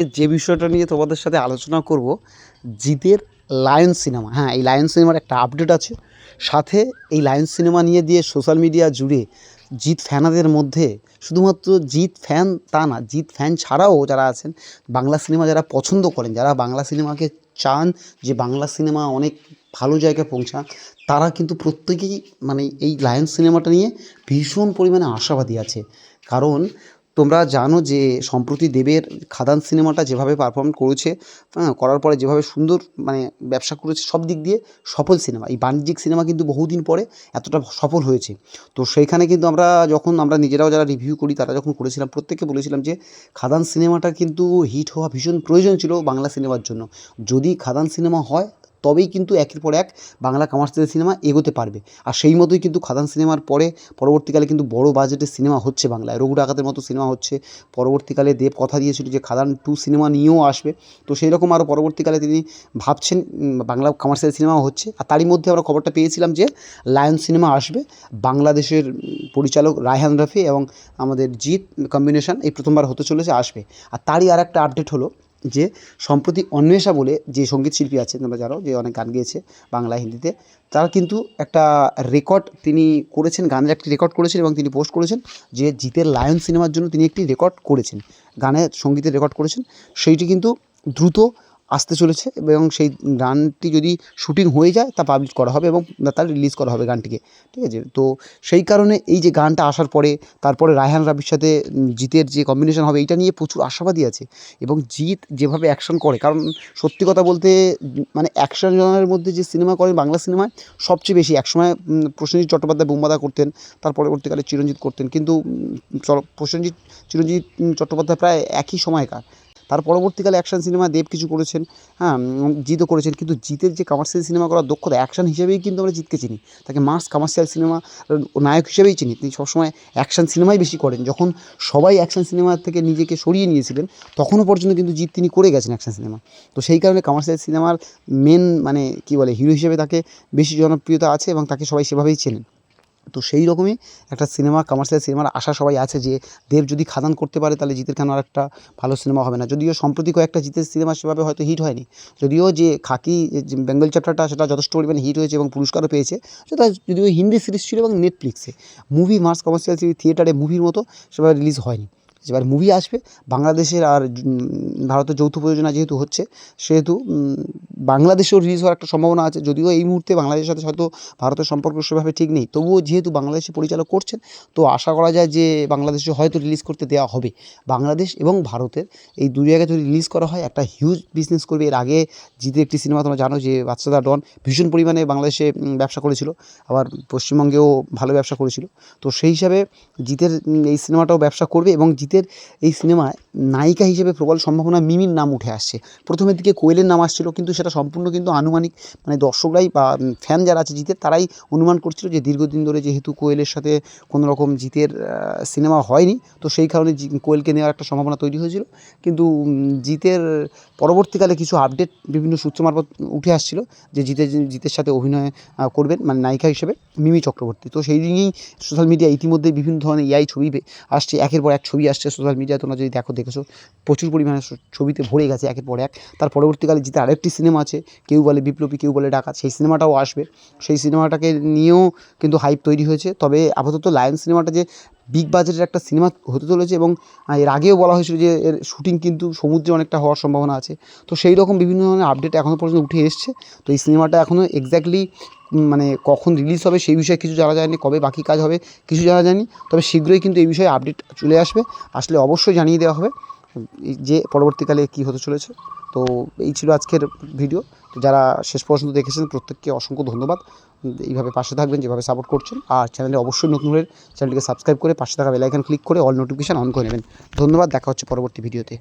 যে বিষয়টা নিয়ে তোমাদের সাথে আলোচনা করব জিতের লায়ন সিনেমা হ্যাঁ এই লায়ন সিনেমার একটা আপডেট আছে। সাথে এই লায়ন সিনেমা নিয়ে দিয়ে সোশ্যাল মিডিয়া জুড়ে জিৎ ফ্যানাদের মধ্যে শুধুমাত্র জিৎ ফ্যান তা না জিৎ ফ্যান ছাড়াও যারা আছেন, বাংলা সিনেমা যারা পছন্দ করেন, যারা বাংলা সিনেমাকে চান যে বাংলা সিনেমা অনেক ভালো জায়গায় পৌঁছাক, তারা কিন্তু প্রত্যেকেই মানে এই লায়ন সিনেমাটা নিয়ে ভীষণ পরিমাণে আশাবাদী আছে। কারণ তোমরা জানো যে সম্প্রতি দেবের খাদান সিনেমাটা যেভাবে পারফর্ম করেছে হ্যাঁ করার পরে যেভাবে সুন্দর মানে ব্যবসা করেছে, সব দিক দিয়ে সফল সিনেমা। এই বাণিজ্যিক সিনেমা কিন্তু বহুদিন পরে এতটা সফল হয়েছে। তো সেইখানে কিন্তু আমরা যখন আমরা নিজেরাও যারা রিভিউ করি, তারা যখন করেছিলাম, প্রত্যেককে বলেছিলাম যে খাদান সিনেমাটা কিন্তু হিট হওয়া ভীষণ প্রয়োজন ছিল বাংলা সিনেমার জন্য। যদি খাদান সিনেমা হয় তবেই কিন্তু একের পর এক বাংলা কমার্শিয়াল সিনেমা এগোতে পারবে। আর সেই মতোই কিন্তু খাদান সিনেমার পরে পরবর্তীকালে কিন্তু বড় বাজেটের সিনেমা হচ্ছে বাংলায়। রঘু ডাকাতের মতো সিনেমা হচ্ছে। পরবর্তীকালে দেব কথা দিয়েছিল যে খাদান টু সিনেমা নিয়েও আসবে। তো সেই রকম আরও পরবর্তীকালে তিনি ভাবছেন বাংলা কমার্শিয়াল সিনেমা হচ্ছে। আর তারই মধ্যে আমরা খবরটা পেয়েছিলাম যে লায়ন সিনেমা আসবে। বাংলাদেশের পরিচালক রায়হান রাফি এবং আমাদের জিৎ কম্বিনেশন এই প্রথমবার হতে চলেছে, আসবে। আর তারই আর একটা আপডেট হলো যে সম্প্রতি অন্বেষা বলে যে সংগীত শিল্পী আছেন, তোমরা জানো যে অনেক গান গেয়েছে বাংলা, হিন্দিতে, তার কিন্তু একটা রেকর্ড তিনি করেছেন, গানের একটি রেকর্ড করেছেন এবং তিনি পোস্ট করেছেন যে জিতের লায়ন সিনেমার জন্য তিনি একটি রেকর্ড করেছেন। গানের সঙ্গীতের রেকর্ড করেছেন। সেইটি কিন্তু দ্রুত আসতে চলেছে এবং সেই গানটি যদি শুটিং হয়ে যায় তা পাবলিশ করা হবে এবং তার রিলিজ করা হবে গানটিকে, ঠিক আছে? তো সেই কারণে এই যে গানটা আসার পরে তারপরে রায়হান রাবির সাথে জিতের যে কম্বিনেশন হবে এইটা নিয়ে প্রচুর আশাবাদী আছে এবং জিৎ যেভাবে অ্যাকশন করে, কারণ সত্যি কথা বলতে মানে অ্যাকশন জনের মধ্যে যে সিনেমা করে বাংলা সিনেমায় সবচেয়ে বেশি একসময় প্রসেনজিৎ চট্টোপাধ্যায় বোমবাদা করতেন, তার পরবর্তীকালে চিরঞ্জিত করতেন, কিন্তু প্রসেনজিৎ চিরঞ্জিত চট্টোপাধ্যায় প্রায় একই সময়কার তার পরবর্তীকালে অ্যাকশন সিনেমা দেব কিছু করেছেন হ্যাঁ জিতও করেছেন, কিন্তু জিতের যে কমার্শিয়াল সিনেমা করার দক্ষতা অ্যাকশন হিসেবেই কিন্তু আমরা জিতকে চিনি। তাকে মাস কমার্শিয়াল সিনেমা নায়ক হিসেবেই চিনি। তিনি সবসময় অ্যাকশন সিনেমাই বেশি করেন। যখন সবাই অ্যাকশন সিনেমা থেকে নিজেকে সরিয়ে নিয়েছিলেন, তখনও পর্যন্ত কিন্তু জিত তিনি করে গেছেন অ্যাকশন সিনেমা তো সেই কারণে কমার্শিয়াল সিনেমার মেন মানে কী বলে হিরো হিসেবে তাকে বেশি জনপ্রিয়তা আছে এবং তাকে সবাই সেভাবেই চেনেন। তো সেই রকমই একটা সিনেমা কমার্শিয়াল সিনেমার আশা সবাই আছে যে দেব যদি খাদান করতে পারে তাহলে জিতের কেন আর একটা ভালো সিনেমা হবে না। যদিও সম্প্রতি কয়েকটা জিতের সিনেমা সেভাবে হয়তো হিট হয়নি। যদিও যে খাকি বেঙ্গল চ্যাপ্টারটা সেটা যথেষ্ট পরিমাণে হিট হয়েছে এবং পুরস্কারও পেয়েছে। সেটা যদিও হিন্দি সিরিজ ছিল এবং নেটফ্লিক্সে মুভি মার্স কমার্শিয়াল সিরিজ থিয়েটারে মুভির মতো সেভাবে রিলিজ হয়নি। এবার মুভি আসবে। বাংলাদেশের আর ভারতের যৌথ প্রযোজনা যেহেতু হচ্ছে, সেহেতু বাংলাদেশেও রিলিজ হওয়ার একটা সম্ভাবনা আছে। যদিও এই মুহূর্তে বাংলাদেশের সাথে হয়তো ভারতের সম্পর্ক সেভাবে ঠিক নেই। তবুও যেহেতু বাংলাদেশি পরিচালক করছেন, তো আশা করা যায় যে বাংলাদেশে হয়তো রিলিজ করতে দেওয়া হবে। বাংলাদেশ এবং ভারতের এই দু জায়গায় যদি রিলিজ করা হয়, একটা হিউজ বিজনেস করবে। এর আগে জিতের একটি সিনেমা তোমরা জানো যে বাচ্চাদা ডন ভীষণ পরিমাণে বাংলাদেশে ব্যবসা করেছিল। আবার পশ্চিমবঙ্গেও ভালো ব্যবসা করেছিল। তো সেই হিসাবে জিতের এই সিনেমাটাও ব্যবসা করবে এবং জিতের এই সিনেমায় নায়িকা হিসেবে প্রবল সম্ভাবনা মিমির নাম উঠে আসছে। প্রথমের দিকে কোয়েলের নাম আসছিল, কিন্তু সেটা সম্পূর্ণ কিন্তু আনুমানিক মানে দর্শকরাই বা ফ্যান যারা আছে জিতের, তারাই অনুমান করছিল যে দীর্ঘদিন ধরে যেহেতু কোয়েলের সাথে কোনো রকম জিতের সিনেমা হয়নি, তো সেই কারণে কোয়েলকে নেওয়ার একটা সম্ভাবনা তৈরি হয়েছিল। কিন্তু জিতের পরবর্তীকালে কিছু আপডেট বিভিন্ন সূত্র মারফত উঠে আসছিল যে জিতের জিতের সাথে অভিনয় করবেন মানে নায়িকা হিসেবে মিমি চক্রবর্তী। তো সেই নিয়েই সোশ্যাল মিডিয়া ইতিমধ্যে বিভিন্ন ধরনের এআই ছবি আসছে, একের পর এক ছবি আসছে সোশ্যাল মিডিয়া তোমরা যদি দেখো, দেখেছ, প্রচুর পরিমাণে ছবিতে ভরে গেছে একের পর এক। তার পরবর্তীকালে জিতে আরেকটি সিনেমা আছে, কেউ বলে বিপ্লবী, কেউ বলে ডাকাত, সেই সিনেমাটাও আসবে। সেই সিনেমাটাকে নিয়েও কিন্তু হাইপ তৈরি হয়েছে। তবে আপাতত লায়ন সিনেমাটা যে বিগ বাজেটের একটা সিনেমা হতে চলেছে এবং এর আগেও বলা হয়েছিল যে এর শুটিং কিন্তু সমুদ্রে অনেকটা হওয়ার সম্ভাবনা আছে। তো সেই রকম বিভিন্ন ধরনের আপডেট এখনও পর্যন্ত উঠে এসছে। তো এই সিনেমাটা এখনও এক্স্যাক্টলি মানে কখন রিলিজ হবে সেই বিষয়ে কিছু জানা যায়নি, কবে বাকি কাজ হবে কিছু জানা যায়নি। তবে শীঘ্রই কিন্তু এই বিষয়ে আপডেট চলে আসবে। আসলে অবশ্যই জানিয়ে দেওয়া হবে যে পরবর্তীকালে কী হতে চলেছে। তো এই ছিল আজকের ভিডিও তো যারা শেষ পর্যন্ত দেখেছেন, প্রত্যেককে অসংখ্য ধন্যবাদ। এইভাবে পাশে থাকবেন, যেভাবে সাপোর্ট করছেন। আর চ্যানেলে অবশ্যই নতুন হলে চ্যানেলটিকে সাবস্ক্রাইব করে পাশে থাকা বেলাইকান ক্লিক করে অল নোটিফিকেশান অন করে নেবেন। ধন্যবাদ, দেখা হচ্ছে পরবর্তী ভিডিওতে